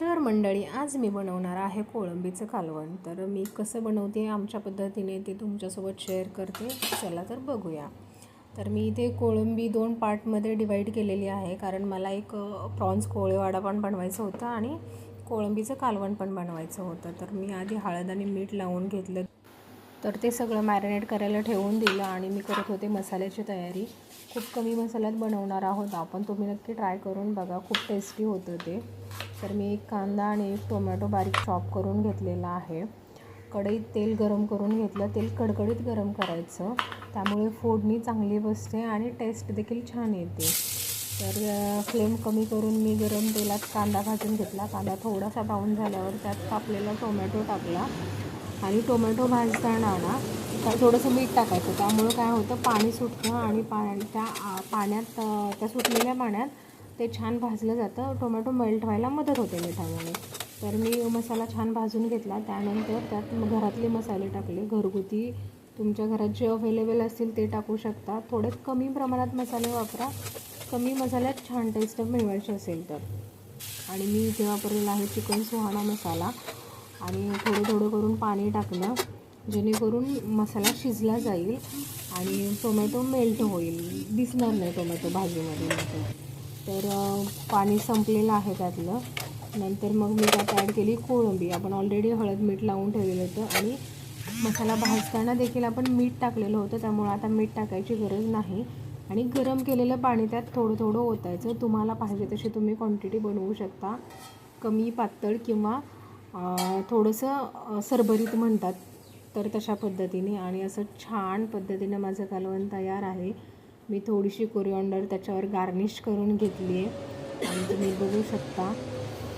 तर मंडळी आज मी बनवणार आहे कोळंबीचं कालवण. तर मी कसं बनवते आमच्या पद्धतीने ते तुमच्यासोबत शेअर करते. चला तर बघूया. तर मी इथे कोळंबी दोन पार्टमध्ये डिवाईड केलेली आहे. कारण मला एक प्रॉन्स कोळेवाडा पण बनवायचं होतं आणि कोळंबीचं कालवण पण बनवायचं होतं. तर मी आधी हळद आणि मीठ लावून घेतलं. तर ते सगळं मॅरिनेट करायला ठेवून दिलं आणि मी करत होते मसाल्याची तयारी. खूप कमी मसाल्यात बनवणार आहोत आपण. तुम्ही नक्की ट्राय करून बघा. खूप टेस्टी होतं ते. तर मी एक कांदा आणि एक टोमॅटो बारीक चॉप करून घेतलेला आहे. कढईत तेल गरम करून घेतलं. तेल कडकडीत गरम करायचं. त्यामुळे फोडणी चांगली बसते आणि टेस्ट देखील छान येते. तर फ्लेम कमी करून मी गरम तेलात कांदा भाजून घेतला. कांदा थोडासा ब्राऊन झाल्यावर त्यात कापलेला टोमॅटो टाकला. आणि टोमॅटो भाजताना ना त्या थोडंसं मीठ टाकायचं. त्यामुळं काय होतं पाणी सुटतं आणि पा त्या पाण्यात त्या सुटलेल्या पाण्यात ते छान भाजलं जातं. टोमॅटो मेल्ट व्हायला मदत होते मिठामुळे. तर मी मसाला छान भाजून घेतला. त्यानंतर त्यात घरातले मसाले टाकले. घरगुती तुमच्या घरात जे अवेलेबल असतील ते टाकू शकता. थोडे कमी प्रमाणात मसाले वापरा. कमी मसाल्यात छान टेस्ट मिळवायची असेल तर. आणि मी इथे वापरलेला आहे चिकन सुहाणा मसाला आणि थोडं थोडं करून पाणी टाकलं जेणेकरून मसाला शिजला जाईल आणि टोमॅटो मेल्ट होईल. दिसणार नाही टोमॅटो भाजीमध्ये तर पाणी संपलेलं आहे त्यातलं. नंतर मग मी त्यात ॲड केली कोळंबी. आपण ऑलरेडी हळद मीठ लावून ठेवलेलं होतं आणि मसाला भाजताना देखील आपण मीठ टाकलेलं होतं. त्यामुळे आता मीठ टाकायची गरज नाही. आणि गरम केलेलं पाणी त्यात थोडं थोडं ओतायचं. तुम्हाला पाहिजे तशी तुम्ही क्वांटिटी बनवू शकता. कमी पातळ किंवा थोडंसं सरभरीत म्हणतात तर तशा पद्धतीने आणि असं छान पद्धतीनं माझं कालवण तयार आहे. मी थोडीशी कोरिअंडर त्याच्यावर गार्निश करून घेतली आहे. आणि तुम्ही बघू शकता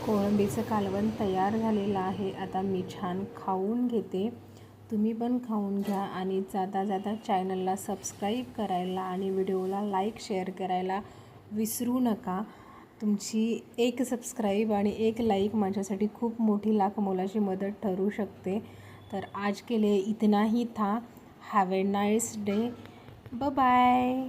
कोळंबीचं कालवण तयार झालेलं आहे. आता मी छान खाऊन घेते. तुम्ही पण खाऊन घ्या आणि जाता जाता चॅनलला सबस्क्राईब करायला आणि व्हिडिओला लाईक शेअर करायला विसरू नका. तुमची एक सबस्क्राईब आणि एक लाईक माझ्यासाठी खूप मोठी लाख मोलाची मदत ठरू शकते. तर आज के लिए इतना ही था. Have a nice day bye